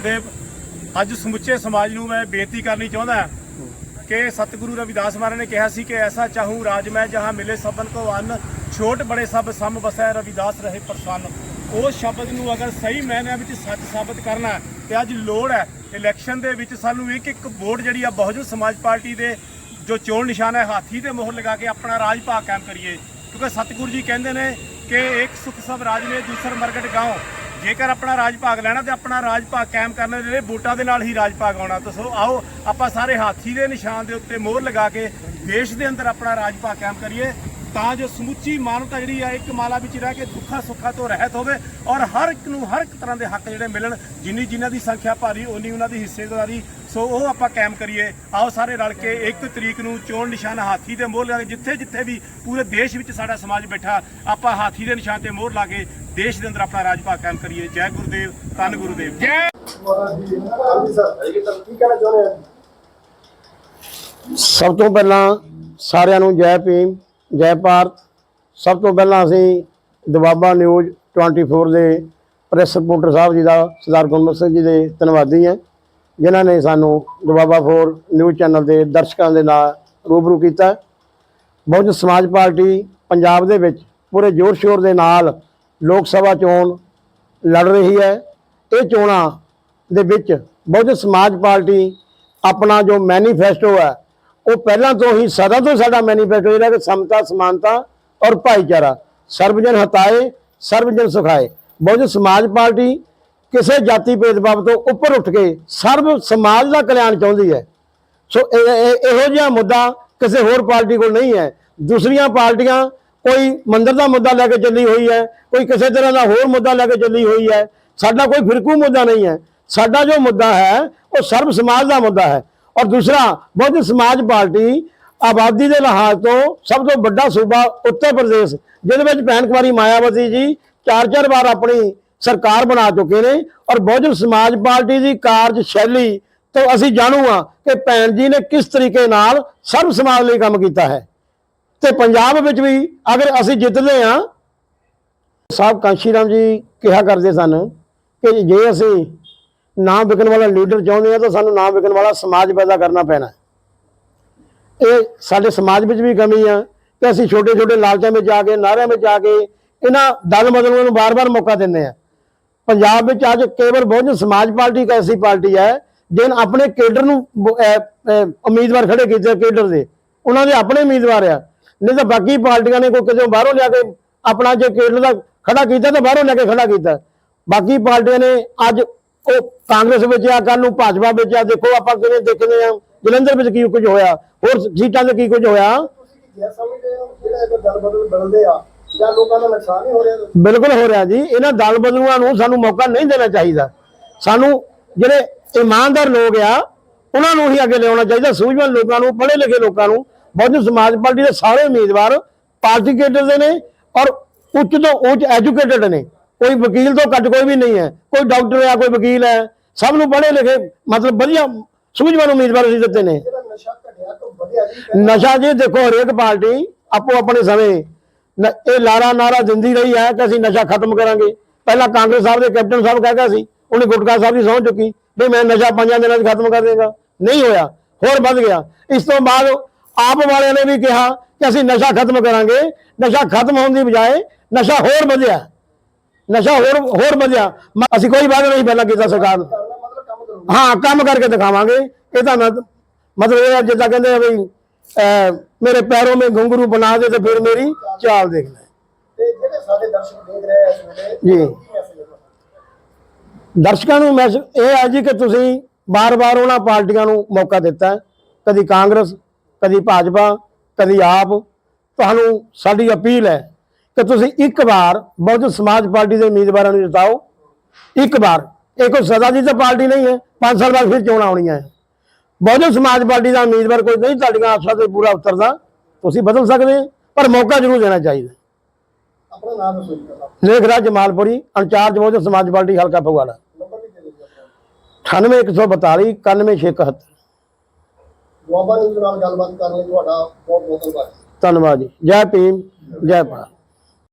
ਗੁਰਦੇਵ ਅੱਜ ਸਮੁੱਚੇ ਸਮਾਜ ਨੂੰ ਮੈਂ ਬੇਨਤੀ ਕਰਨੀ ਚਾਹੁੰਦਾ ਕਿ ਸਤਿਗੁਰੂ ਰਵਿਦਾਸ ਮਹਾਰਾਜ ਨੇ ਕਿਹਾ ਸੀ ਕਿ ਐਸਾ ਚਾਹੂੰ ਰਾਜ ਮੈਂ ਜਹਾਂ ਮਿਲੇ ਸਭਨ ਕੋ ਅੰਨ ਛੋਟ ਬੜੇ ਸਭ ਸਮ ਵਸੈ ਰਵਿਦਾਸ ਰਹੇ ਪ੍ਰਸੰਨ। ਉਹ ਸ਼ਬਦ ਨੂੰ ਅਗਰ ਸਹੀ ਮਾਇਨਿਆਂ ਵਿੱਚ ਸੱਚ ਸਾਬਤ ਕਰਨਾ ਹੈ, ਤੇ ਅੱਜ ਲੋੜ ਹੈ ਇਲੈਕਸ਼ਨ ਦੇ ਵਿੱਚ ਸਾਨੂੰ ਇੱਕ ਇੱਕ ਵੋਟ ਜਿਹੜੀ ਆ ਬਹੁਜਨ ਸਮਾਜ ਪਾਰਟੀ ਦੇ ਜੋ ਚੋਣ ਨਿਸ਼ਾਨ ਹੈ ਹਾਥੀ ਤੇ ਮੋਹਰ ਲਗਾ ਕੇ ਆਪਣਾ ਰਾਜ ਭਾਗ ਕਾਇਮ ਕਰੀਏ। ਕਿਉਂਕਿ ਸਤਿਗੁਰੂ ਜੀ ਕਹਿੰਦੇ ਨੇ ਕਿ ਇੱਕ ਸੁਖ ਸਭ ਰਾਜ ਮੇ ਦੂਸਰ ਮਰਗਟ ਗਾਉ। ਜੇਕਰ ਆਪਣਾ ਰਾਜ ਭਾਗ ਲੈਣਾ ਤੇ ਆਪਣਾ ਰਾਜ ਭਾਗ ਕਾਇਮ ਕਰਨ ਦੇ ਲਈ ਵੋਟਾਂ ਦੇ ਨਾਲ ਹੀ ਰਾਜ ਭਾਗ ਆਉਣਾ, ਤਾਂ ਸੋ ਆਓ, ਆਪਾਂ ਸਾਰੇ ਹਾਥੀ ਦੇ ਨਿਸ਼ਾਨ ਦੇ ਉੱਤੇ ਮੋਹਰ ਲਗਾ ਕੇ ਦੇਸ਼ ਦੇ ਅੰਦਰ ਆਪਣਾ ਰਾਜ ਭਾਗ ਕਾਇਮ ਕਰੀਏ, ਤਾਂ ਜੋ ਸਮੁੱਚੀ ਮਾਨਵਤਾ ਜਿਹੜੀ ਆ, ਇੱਕ ਮਾਲਾ ਵਿੱਚ ਰਹਿ ਕੇ ਦੁੱਖਾਂ ਸੁੱਖਾਂ ਤੋਂ ਰਹਿਤ ਹੋਵੇ ਔਰ ਹਰ ਇੱਕ ਨੂੰ ਹਰ ਇੱਕ ਤਰ੍ਹਾਂ ਦੇ ਹੱਕ ਜਿਹੜੇ ਮਿਲਣ, ਜਿੰਨੀ ਜਿਨ੍ਹਾਂ ਦੀ ਸੰਖਿਆ ਭਾਰੀ ਉਨੀ ਉਹਨਾਂ ਦੀ ਹਿੱਸੇਦਾਰੀ ਸੋ ਉਹ ਆਪਾਂ ਕਾਇਮ ਕਰੀਏ। ਆਓ ਸਾਰੇ ਰਲ ਕੇ 1 ਤਰੀਕ ਨੂੰ ਚੋਣ ਨਿਸ਼ਾਨ ਹਾਥੀ ਦੇ ਮੋਹਰ ਲਾ ਕੇ ਜਿੱਥੇ ਜਿੱਥੇ ਵੀ ਪੂਰੇ ਦੇਸ਼ ਵਿੱਚ ਸਾਡਾ ਸਮਾਜ ਬੈਠਾ, ਆਪਾਂ ਹਾਥੀ ਦੇ ਨਿਸ਼ਾਨ ਤੇ ਮੋਹਰ ਲਾ ਕੇ ਦੇਸ਼ ਦੇ ਅੰਦਰ ਆਪਣਾ ਰਾਜ ਭਾਗ ਕਾਇਮ ਕਰੀਏ। ਜੈ ਗੁਰਦੇਵ, ਧੰਨ ਗੁਰਦੇਵ। ਜੈ ਸਭ ਤੋਂ ਪਹਿਲਾਂ ਸਾਰਿਆਂ ਨੂੰ ਜੈ ਭੀਮ, ਜੈ ਭਾਰਤ। ਸਭ ਤੋਂ ਪਹਿਲਾਂ ਅਸੀਂ ਦਵਾਬਾ ਨਿਊਜ਼ 24 ਦੇ ਪ੍ਰੈਸ ਰਿਪੋਰਟਰ ਸਾਹਿਬ ਜੀ ਦਾ, ਸਰਦਾਰ ਗੁਰਮੁਖ ਸਿੰਘ ਜੀ ਦੇ ਧੰਨਵਾਦੀ ਹਾਂ। ਜਿਨ੍ਹਾਂ ਨੇ ਸਾਨੂੰ ਦਵਾਬਾ ਫੋਰ ਨਿਊਜ਼ ਚੈਨਲ ਦੇ ਦਰਸ਼ਕਾਂ ਦੇ ਨਾਲ ਰੂਬਰੂ ਕੀਤਾ। ਬਹੁਜਨ ਸਮਾਜ ਪਾਰਟੀ ਪੰਜਾਬ ਦੇ ਵਿੱਚ ਪੂਰੇ ਜ਼ੋਰ ਸ਼ੋਰ ਦੇ ਨਾਲ ਲੋਕ ਸਭਾ ਚੋਣ ਲੜ ਰਹੀ ਹੈ। ਇਹ ਚੋਣਾਂ ਦੇ ਵਿੱਚ ਬਹੁਜਨ ਸਮਾਜ ਪਾਰਟੀ ਆਪਣਾ ਜੋ ਮੈਨੀਫੈਸਟੋ ਹੈ, ਉਹ ਪਹਿਲਾਂ ਤੋਂ ਹੀ ਸਦਾ ਤੋਂ ਸਾਡਾ ਮੈਨੀਫੈਸਟੋ ਜਿਹੜਾ ਕਿ ਸਮਤਾ, ਸਮਾਨਤਾ ਔਰ ਭਾਈਚਾਰਾ ਸਰਬਜਨ ਹਤਾਏ ਸਰਬਜਨ ਸੁਖਾਏ। ਬਹੁਜਨ ਸਮਾਜ ਪਾਰਟੀ ਕਿਸੇ ਜਾਤੀ ਭੇਦਭਾਵ ਤੋਂ ਉੱਪਰ ਉੱਠ ਕੇ ਸਰਬ ਸਮਾਜ ਦਾ ਕਲਿਆਣ ਚਾਹੁੰਦੀ ਹੈ। ਸੋ ਇਹ- ਇਹੋ ਜਿਹਾ ਮੁੱਦਾ ਕਿਸੇ ਹੋਰ ਪਾਰਟੀ ਕੋਲ ਨਹੀਂ ਹੈ। ਦੂਸਰੀਆਂ ਪਾਰਟੀਆਂ ਕੋਈ ਮੰਦਰ ਦਾ ਮੁੱਦਾ ਲੈ ਕੇ ਚੱਲੀ ਹੋਈ ਹੈ, ਕੋਈ ਕਿਸੇ ਤਰ੍ਹਾਂ ਦਾ ਹੋਰ ਮੁੱਦਾ ਲੈ ਕੇ ਚੱਲੀ ਹੋਈ ਹੈ। ਸਾਡਾ ਕੋਈ ਫਿਰਕੂ ਮੁੱਦਾ ਨਹੀਂ ਹੈ। ਸਾਡਾ ਜੋ ਮੁੱਦਾ ਹੈ, ਉਹ ਸਰਬ ਸਮਾਜ ਦਾ ਮੁੱਦਾ ਹੈ। ਔਰ ਦੂਸਰਾ ਬਹੁਜਨ ਸਮਾਜ ਪਾਰਟੀ ਆਬਾਦੀ ਦੇ ਲਿਹਾਜ਼ ਤੋਂ ਸਭ ਤੋਂ ਵੱਡਾ ਸੂਬਾ ਉੱਤਰ ਪ੍ਰਦੇਸ਼, ਜਿਹਦੇ ਵਿੱਚ ਭੈਣ ਕੁਮਾਰੀ ਮਾਇਆਵਤੀ ਜੀ ਚਾਰ ਚਾਰ ਵਾਰ ਆਪਣੀ ਸਰਕਾਰ ਬਣਾ ਚੁੱਕੇ ਨੇ ਔਰ ਬਹੁਜਨ ਸਮਾਜ ਪਾਰਟੀ ਦੀ ਕਾਰਜ ਸ਼ੈਲੀ ਤੋਂ ਅਸੀਂ ਜਾਣੂ ਹਾਂ ਕਿ ਭੈਣ ਜੀ ਨੇ ਕਿਸ ਤਰੀਕੇ ਨਾਲ ਸਰਬ ਸਮਾਜ ਲਈ ਕੰਮ ਕੀਤਾ ਹੈ। ਤੇ ਪੰਜਾਬ ਵਿੱਚ ਵੀ ਅਗਰ ਅਸੀਂ ਜਿੱਤਦੇ ਹਾਂ ਸਾਹਿਬ ਕਾਂਸ਼ੀ ਰਾਮ ਜੀ ਕਿਹਾ ਕਰਦੇ ਸਨ ਕਿ ਜੇ ਅਸੀਂ ਨਾਮ ਵਿਕਣ ਵਾਲਾ ਲੀਡਰ ਚਾਹੁੰਦੇ ਹਾਂ ਤਾਂ ਸਾਨੂੰ ਨਾਮ ਵਿਕਣ ਵਾਲਾ ਸਮਾਜ ਪੈਦਾ ਕਰਨਾ ਪੈਣਾ ਇਹ ਸਾਡੇ ਸਮਾਜ ਵਿੱਚ ਵੀ ਕਮੀ ਆ ਕਿ ਅਸੀਂ ਛੋਟੇ ਛੋਟੇ ਲਾਲਚਾਂ ਵਿੱਚ ਆ ਕੇ ਨਾਰਿਆਂ ਵਿੱਚ ਆ ਕੇ ਇਹਨਾਂ ਦਲ ਬਦਲੂਆਂ ਨੂੰ ਵਾਰ ਵਾਰ ਮੌਕਾ ਦਿੰਦੇ ਆ ਪੰਜਾਬ ਵਿੱਚ ਅੱਜ ਕੇਵਲ ਬਹੁਜਨ ਸਮਾਜ ਪਾਰਟੀ ਇੱਕ ਐਸੀ ਪਾਰਟੀ ਹੈ, ਜਿਹਨ ਆਪਣੇ ਕੇਡਰ ਨੂੰ ਉਮੀਦਵਾਰ ਖੜੇ ਕੀਤੇ ਕੇਡਰ ਦੇ। ਉਹਨਾਂ ਦੇ ਆਪਣੇ ਉਮੀਦਵਾਰ ਆ। ਨਹੀਂ ਤਾਂ ਬਾਕੀ ਪਾਰਟੀਆਂ ਨੇ ਕੋਈ ਕਿਸੇ ਬਾਹਰੋਂ ਲਿਆ ਕੇ ਆਪਣਾ ਜੇ ਕੇਡਰ ਦਾ ਖੜਾ ਕੀਤਾ ਤਾਂ ਬਾਹਰੋਂ ਲੈ ਕੇ ਖੜਾ ਕੀਤਾ। ਬਾਕੀ ਪਾਰਟੀਆਂ ਨੇ ਅੱਜ ਉਹ ਕਾਂਗਰਸ ਵਿੱਚ ਆ ਕੱਲ ਨੂੰ ਭਾਜਪਾ ਵਿੱਚ ਆ। ਦੇਖੋ ਆਪਾਂ ਕਿਵੇਂ ਦੇਖਦੇ ਆ ਜਲੰਧਰ ਵਿੱਚ ਕੀ ਕੁਝ ਹੋਇਆ, ਹੋਰ ਸੀਟਾਂ ਤੇ ਕੀ ਕੁਝ ਹੋਇਆ? ਤੁਸੀਂ ਸਮਝਦੇ ਹੋ ਜਿਹੜਾ ਇਹ ਦਲ ਬਦਲ ਬਦਲਦੇ ਆ। ਜਾਂ ਲੋਕਾਂ ਦਾ ਨੁਕਸਾਨ ਹੀ ਹੋ ਰਿਹਾ? ਬਿਲਕੁਲ ਹੋ ਰਿਹਾ ਜੀ। ਇਹਨਾਂ ਦਲ ਬਦਲੂਆਂ ਨੂੰ ਸਾਨੂੰ ਮੌਕਾ ਨਹੀਂ ਦੇਣਾ ਚਾਹੀਦਾ। ਸਾਨੂੰ ਜਿਹੜੇ ਇਮਾਨਦਾਰ ਲੋਕ ਆ ਉਹਨਾਂ ਨੂੰ ਹੀ ਅੱਗੇ ਲਿਆਉਣਾ ਚਾਹੀਦਾ। ਸੂਝਵਾਨ ਲੋਕਾਂ ਨੂੰ ਪੜ੍ਹੇ ਲਿਖੇ ਲੋਕਾਂ ਨੂੰ। ਬਹੁਜਨ ਸਮਾਜ ਪਾਰਟੀ ਦੇ ਸਾਰੇ ਉਮੀਦਵਾਰ ਪਾਰਟੀ ਕੇਡਰ ਦੇ ਨੇ ਔਰ ਉੱਚ ਤੋਂ ਉੱਚ ਐਜੂਕੇਟਡ ਨੇ। ਕੋਈ ਵਕੀਲ ਤੋਂ ਘੱਟ ਕੋਈ ਵੀ ਨਹੀਂ ਹੈ। ਕੋਈ ਡਾਕਟਰ ਹੈ ਕੋਈ ਵਕੀਲ ਹੈ। ਸਭ ਨੂੰ ਪੜ੍ਹੇ ਲਿਖੇ ਮਤਲਬ ਵਧੀਆ ਸੂਝਵਾਨ ਉਮੀਦਵਾਰ ਅਸੀਂ ਦਿੱਤੇ ਨੇ। ਨਸ਼ਾ ਜੀ। ਦੇਖੋ ਹਰੇਕ ਪਾਰਟੀ ਆਪੋ ਆਪਣੇ ਸਮੇਂ ਇਹ ਲਾਰਾ ਨਾਰਾ ਦਿੰਦੀ ਰਹੀ ਹੈ ਕਿ ਅਸੀਂ ਨਸ਼ਾ ਖਤਮ ਕਰਾਂਗੇ। ਪਹਿਲਾਂ ਕਾਂਗਰਸ ਸਾਹਿਬ ਦੇ ਕੈਪਟਨ ਸਾਹਿਬ ਕਹਿ ਗਿਆ ਸੀ, ਉਹਨੇ ਗੁਟਕਾ ਸਾਹਿਬ ਦੀ ਸਹੁੰ ਚੁੱਕੀ ਵੀ ਮੈਂ ਨਸ਼ਾ ਪੰਜਾਂ ਦਿਨਾਂ 'ਚ ਖਤਮ ਕਰ ਦੇਗਾ। ਨਹੀਂ ਹੋਇਆ, ਹੋਰ ਵੱਧ ਗਿਆ। ਇਸ ਤੋਂ ਬਾਅਦ ਆਪ ਵਾਲਿਆਂ ਨੇ ਵੀ ਕਿਹਾ ਕਿ ਅਸੀਂ ਨਸ਼ਾ ਖਤਮ ਕਰਾਂਗੇ। ਨਸ਼ਾ ਖਤਮ ਹੋਣ ਦੀ ਬਜਾਏ ਨਸ਼ਾ ਹੋਰ ਵਧਿਆ। ਨਸ਼ਾ ਹੋਰ ਹੋਰ ਵਧਿਆ। ਮ- ਅਸੀਂ ਕੋਈ ਵਾਅਦਾ ਨਹੀਂ ਪਹਿਲਾਂ ਕੀਤਾ ਸਰਕਾਰ ਨੂੰ। ਹਾਂ, ਕੰਮ ਕਰਕੇ ਦਿਖਾਵਾਂਗੇ। ਇਹ ਤਾਂ ਮਤਲਬ ਇਹ ਜਿੱਦਾਂ ਕਹਿੰਦੇ ਆ ਵੀ ਮੇਰੇ ਪੈਰੋਂ ਮੇ ਘੁੰਗਰੂ ਬਣਾ ਦੇ ਤੇ ਫਿਰ ਮੇਰੀ ਚਾਲ ਦੇਖ ਲੈ। ਤੇ ਜਿਹੜੇ ਸਾਡੇ ਦਰਸ਼ਕ ਦੇਖ ਰਹੇ ਆ ਇਸ ਵੇਲੇ ਜੀ। ਦਰਸ਼ਕਾਂ ਨੂੰ ਮੈਸੇਜ ਇਹ ਹੈ ਜੀ ਕਿ ਤੁਸੀਂ ਬਾਰ-ਬਾਰ ਉਹਨਾਂ ਪਾਰਟੀਆਂ ਨੂੰ ਮੌਕਾ ਦਿੱਤਾ। ਕਦੀ ਕਾਂਗਰਸ ਕਦੀ ਭਾਜਪਾ ਕਦੀ ਆਪ। ਤੁਹਾਨੂੰ ਸਾਡੀ ਅਪੀਲ ਹੈ ਕਿ ਤੁਸੀਂ ਇੱਕ ਵਾਰ ਬਹੁਜਨ ਸਮਾਜ ਪਾਰਟੀ ਦੇ ਉਮੀਦਵਾਰਾਂ ਨੂੰ ਜਿਤਾਓ। ਇੱਕ ਵਾਰ। ਇਹ ਕੋਈ ਸਦਾ ਦੀ ਤਾਂ ਪਾਰਟੀ ਨਹੀਂ ਹੈ 5 ਸਾਲ ਬਾਅਦ ਫਿਰ ਚੋਣਾਂ ਆਉਣੀਆਂ ਹੈ। ਬਹੁਜਨ ਸਮਾਜ ਪਾਰਟੀ ਦਾ ਉਮੀਦਵਾਰ ਕੋਈ ਨਹੀਂ ਤੁਹਾਡੀਆਂ ਆਸਾਂ ਤੇ ਪੂਰਾ ਉਤਰਦਾ ਤੁਸੀਂ ਬਦਲ ਸਕਦੇ ਪਰ ਮੌਕਾ ਜ਼ਰੂਰ ਦੇਣਾ ਚਾਹੀਦਾ। ਆਪਣਾ ਨਾਮ ਦੱਸੋ ਜੀ ਲੇਖਰਾਜ ਜਮਾਲਪੁਰੀ ਇੰਚਾਰਜ ਬਹੁਜਨ ਸਮਾਜ ਪਾਰਟੀ ਹਲਕਾ ਫਗਵਾੜਾ। ਨੰਬਰ ਵੀ ਦੇ ਦਿਓ ਜੀ ਆਪਣਾ। 98142 91671 ਦੁਆਬਾ ਨਾਲ ਗੱਲਬਾਤ ਕਰਨ ਲਈ ਤੁਹਾਡਾ ਬਹੁਤ ਬਹੁਤ ਧੰਨਵਾਦ। ਧੰਨਵਾਦ ਜੀ। ਜੈ ਭੀਮ ਜੈ ਭਾਰਤ।